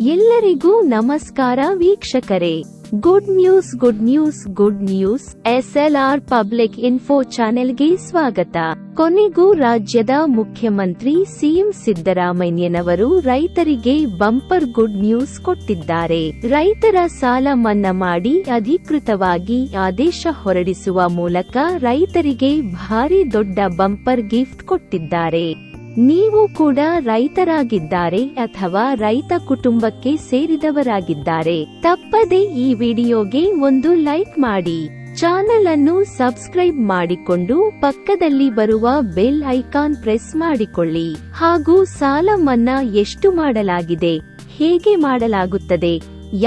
ಎಲ್ಲರಿಗೂ ನಮಸ್ಕಾರ ವೀಕ್ಷಕರೇ. Good news good news good news SLR public info ಚಾನೆಲ್ಗೆ ಸ್ವಾಗತ. ಕೊನೆಗೂ ರಾಜ್ಯದ ಮುಖ್ಯಮಂತ್ರಿ ಸಿಎಂ ಸಿದ್ದರಾಮಯ್ಯನವರು ರೈತರಿಗೆ ಬಂಪರ್ ಗುಡ್ ನ್ಯೂಸ್ ಕೊಟ್ಟಿದ್ದಾರೆ. ರೈತರ ಸಾಲ ಮನ್ನಾ ಮಾಡಿ ಅಧಿಕೃತವಾಗಿ ಆದೇಶ ಹೊರಡಿಸುವ ಮೂಲಕ ರೈತರಿಗೆ ಭಾರಿ ದೊಡ್ಡ ಬಂಪರ್ ಗಿಫ್ಟ್ ಕೊಟ್ಟಿದ್ದಾರೆ. ನೀವು ಕೂಡ ರೈತರಾಗಿದ್ದಾರೆ ಅಥವಾ ರೈತ ಕುಟುಂಬಕ್ಕೆ ಸೇರಿದವರಾಗಿದ್ದಾರೆ, ತಪ್ಪದೆ ಈ ವಿಡಿಯೋಗೆ ಒಂದು ಲೈಕ್ ಮಾಡಿ. ಚಾನೆಲ್ ಅನ್ನು ಸಬ್ಸ್ಕ್ರೈಬ್ ಮಾಡಿಕೊಂಡು ಪಕ್ಕದಲ್ಲಿ ಬರುವ ಬೆಲ್ ಐಕಾನ್ ಪ್ರೆಸ್ ಮಾಡಿಕೊಳ್ಳಿ. ಹಾಗೂ ಸಾಲ ಮನ್ನಾ ಎಷ್ಟು ಮಾಡಲಾಗಿದೆ, ಹೇಗೆ ಮಾಡಲಾಗುತ್ತದೆ,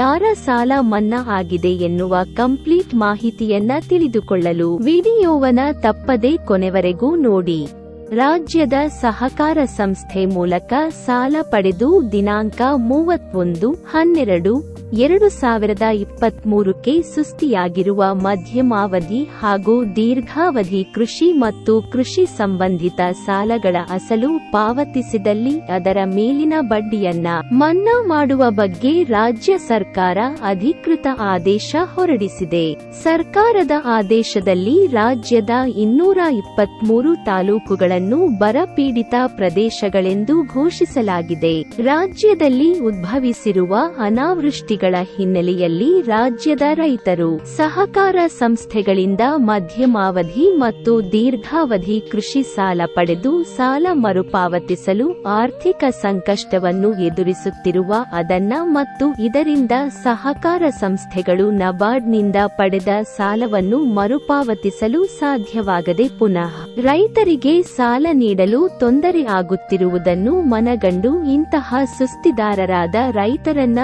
ಯಾರ ಸಾಲ ಮನ್ನಾ ಆಗಿದೆ ಎನ್ನುವ ಕಂಪ್ಲೀಟ್ ಮಾಹಿತಿಯನ್ನ ತಿಳಿದುಕೊಳ್ಳಲು ವಿಡಿಯೋವನ ತಪ್ಪದೆ ಕೊನೆವರೆಗೂ ನೋಡಿ. ರಾಜ್ಯದ ಸಹಕಾರ ಸಂಸ್ಥೆ ಮೂಲಕ ಸಾಲ ಪಡೆದು ದಿನಾಂಕ ಮೂವತ್ತೊಂದು ಹನ್ನೆರಡು ಎರಡು ಸಾವಿರದ ಇಪ್ಪತ್ಮೂರಕ್ಕೆ ಸುಸ್ತಿಯಾಗಿರುವ ಮಧ್ಯಮಾವಧಿ ಹಾಗೂ ದೀರ್ಘಾವಧಿ ಕೃಷಿ ಮತ್ತು ಕೃಷಿ ಸಂಬಂಧಿತ ಸಾಲಗಳ ಅಸಲು ಪಾವತಿಸಿದಲ್ಲಿ ಅದರ ಮೇಲಿನ ಬಡ್ಡಿಯನ್ನ ಮನ್ನಾ ಮಾಡುವ ಬಗ್ಗೆ ರಾಜ್ಯ ಸರ್ಕಾರ ಅಧಿಕೃತ ಆದೇಶ ಹೊರಡಿಸಿದೆ. ಸರ್ಕಾರದ ಆದೇಶದಲ್ಲಿ ರಾಜ್ಯದ ಇನ್ನೂರ ಇಪ್ಪತ್ಮೂರು ತಾಲೂಕುಗಳನ್ನು ಬರಪೀಡಿತ ಪ್ರದೇಶಗಳೆಂದು ಘೋಷಿಸಲಾಗಿದೆ. ರಾಜ್ಯದಲ್ಲಿ ಉದ್ಭವಿಸಿರುವ ಅನಾವೃಷ್ಟಿಗಳ ಹಿನ್ನೆಲೆಯಲ್ಲಿ ರಾಜ್ಯದ ರೈತರು ಸಹಕಾರ ಸಂಸ್ಥೆಗಳಿಂದ ಮಧ್ಯಮಾವಧಿ ಮತ್ತು ದೀರ್ಘಾವಧಿ ಕೃಷಿ ಸಾಲ ಪಡೆದು ಸಾಲ ಮರುಪಾವತಿಸಲು ಆರ್ಥಿಕ ಸಂಕಷ್ಟವನ್ನು ಎದುರಿಸುತ್ತಿರುವ ಅದನ್ನ ಮತ್ತು ಇದರಿಂದ ಸಹಕಾರ ಸಂಸ್ಥೆಗಳು ನಬಾರ್ಡ್ನಿಂದ ಪಡೆದ ಸಾಲವನ್ನು ಮರುಪಾವತಿಸಲು ಸಾಧ್ಯವಾಗದೆ ಪುನಃ ರೈತರಿಗೆ ಸಾಲ ನೀಡಲು ತೊಂದರೆ ಆಗುತ್ತಿರುವುದನ್ನು ಮನಗಂಡು ಇಂತಹ ಸುಸ್ತಿದಾರರಾದ ರೈತರನ್ನ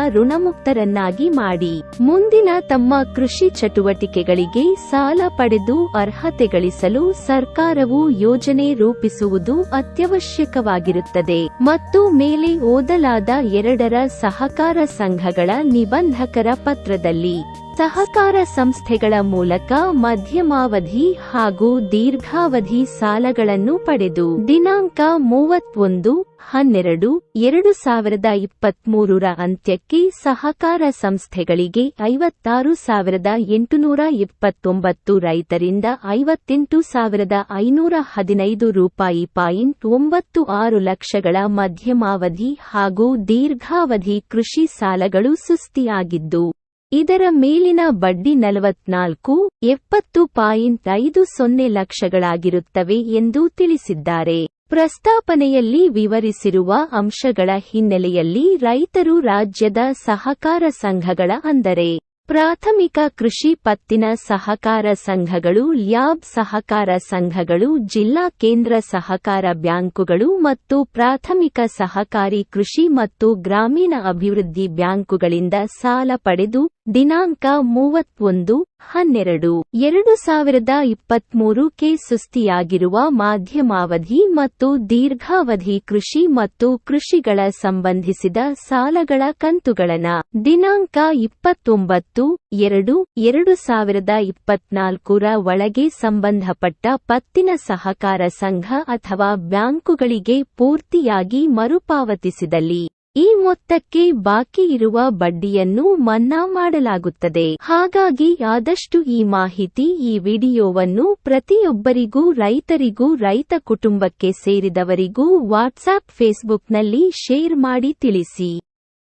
ಋಣಮುಕ್ತರನ್ನಾಗಿ ಮಾಡಿ. ಮುಂದಿನ ತಮ್ಮ ಕೃಷಿ ಚಟುವಟಿಕೆಗಳಿಗೆ ಸಾಲ ಪಡೆದು ಅರ್ಹತೆ ಗಳಿಸಲು ಸರ್ಕಾರವು ಯೋಜನೆ ರೂಪಿಸುವುದು ಅತ್ಯವಶ್ಯಕವಾಗಿರುತ್ತದೆ. ಮತ್ತು ಮೇಲೆ ಓದಲಾದ ಎರಡರ ಸಹಕಾರ ಸಂಘಗಳ ನಿಬಂಧಕರ ಪತ್ರದಲ್ಲಿ ಸಹಕಾರ ಸಂಸ್ಥೆಗಳ ಮೂಲಕ ಮಧ್ಯಮಾವಧಿ ಹಾಗೂ ದೀರ್ಘಾವಧಿ ಸಾಲಗಳನ್ನು ಪಡೆದು ದಿನಾಂಕ ಮೂವತ್ತೊಂದು, ಹನ್ನೆರಡು, ಎರಡು ಸಾವಿರದ ಇಪ್ಪತ್ಮೂರರ ಅಂತ್ಯಕ್ಕೆ ಸಹಕಾರ ಸಂಸ್ಥೆಗಳಿಗೆ ಐವತ್ತಾರು ಸಾವಿರದ ಎಂಟುನೂರ ಇಪ್ಪತ್ತೊಂಬತ್ತು ರೈತರಿಂದ ಐವತ್ತೆಂಟು ಸಾವಿರದ ಐನೂರ ಹದಿನೈದು ರೂಪಾಯಿ ಪಾಯಿಂಟ್ ಒಂಬತ್ತು ಆರು ಲಕ್ಷಗಳ ಮಧ್ಯಮಾವಧಿ ಹಾಗೂ ದೀರ್ಘಾವಧಿ ಕೃಷಿ ಸಾಲಗಳು ಸುಸ್ತಿಯಾಗಿದ್ದು ಇದರ ಮೇಲಿನ ಬಡ್ಡಿ ನಲವತ್ನಾಲ್ಕು, ಎಪ್ಪತ್ತು ಪಾಯಿಂಟ್ ಐದು ಸೊನ್ನೆ ಲಕ್ಷಗಳಾಗಿರುತ್ತವೆ ಎಂದು ತಿಳಿಸಿದ್ದಾರೆ. ಪ್ರಸ್ತಾಪನೆಯಲ್ಲಿ ವಿವರಿಸಿರುವ ಅಂಶಗಳ ಹಿನ್ನೆಲೆಯಲ್ಲಿ ರೈತರು ರಾಜ್ಯದ ಸಹಕಾರ ಸಂಘಗಳ ಅಂದರೆ ಪ್ರಾಥಮಿಕ ಕೃಷಿ ಪತ್ತಿನ ಸಹಕಾರ ಸಂಘಗಳು, ಲ್ಯಾಬ್ ಸಹಕಾರ ಸಂಘಗಳು, ಜಿಲ್ಲಾ ಕೇಂದ್ರ ಸಹಕಾರ ಬ್ಯಾಂಕುಗಳು ಮತ್ತು ಪ್ರಾಥಮಿಕ ಸಹಕಾರಿ ಕೃಷಿ ಮತ್ತು ಗ್ರಾಮೀಣ ಅಭಿವೃದ್ಧಿ ಬ್ಯಾಂಕುಗಳಿಂದ ಸಾಲ ಪಡೆದು ದಿನಾಂಕ ಮೂವತ್ತೊಂದು, ಹನ್ನೆರಡು ಎರಡು ಸಾವಿರದ ಇಪ್ಪತ್ಮೂರಕ್ಕೆ ಸುಸ್ತಿಯಾಗಿರುವ ಮಾಧ್ಯಮಾವಧಿ ಮತ್ತು ದೀರ್ಘಾವಧಿ ಕೃಷಿ ಮತ್ತು ಕೃಷಿಗಳ ಸಂಬಂಧಿಸಿದ ಸಾಲಗಳ ಕಂತುಗಳನ ದಿನಾಂಕ ಇಪ್ಪತ್ತೊಂಬತ್ತು, ಎರಡು ಎರಡು ಸಾವಿರದ ಇಪ್ಪತ್ನಾಲ್ಕರ ಒಳಗೆ ಸಂಬಂಧಪಟ್ಟ ಪತ್ತಿನ ಸಹಕಾರ ಸಂಘ ಅಥವಾ ಬ್ಯಾಂಕುಗಳಿಗೆ ಪೂರ್ತಿಯಾಗಿ ಮರುಪಾವತಿಸಿದಲ್ಲಿ. ಈ ಮೊತ್ತಕ್ಕೆ ಬಾಕಿ ಇರುವ ಬಡ್ಡಿಯನ್ನು ಮನ್ನಾ ಮಾಡಲಾಗುತ್ತದೆ. ಹಾಗಾಗಿ ಆದಷ್ಟು ಈ ಮಾಹಿತಿ ಈ ವಿಡಿಯೋವನ್ನು ಪ್ರತಿಯೊಬ್ಬರಿಗೂ, ರೈತರಿಗೂ, ರೈತ ಕುಟುಂಬಕ್ಕೆ ಸೇರಿದವರಿಗೂ ವಾಟ್ಸ್ಆಪ್ ಫೇಸ್ಬುಕ್ನಲ್ಲಿ ಶೇರ್ ಮಾಡಿ ತಿಳಿಸಿ.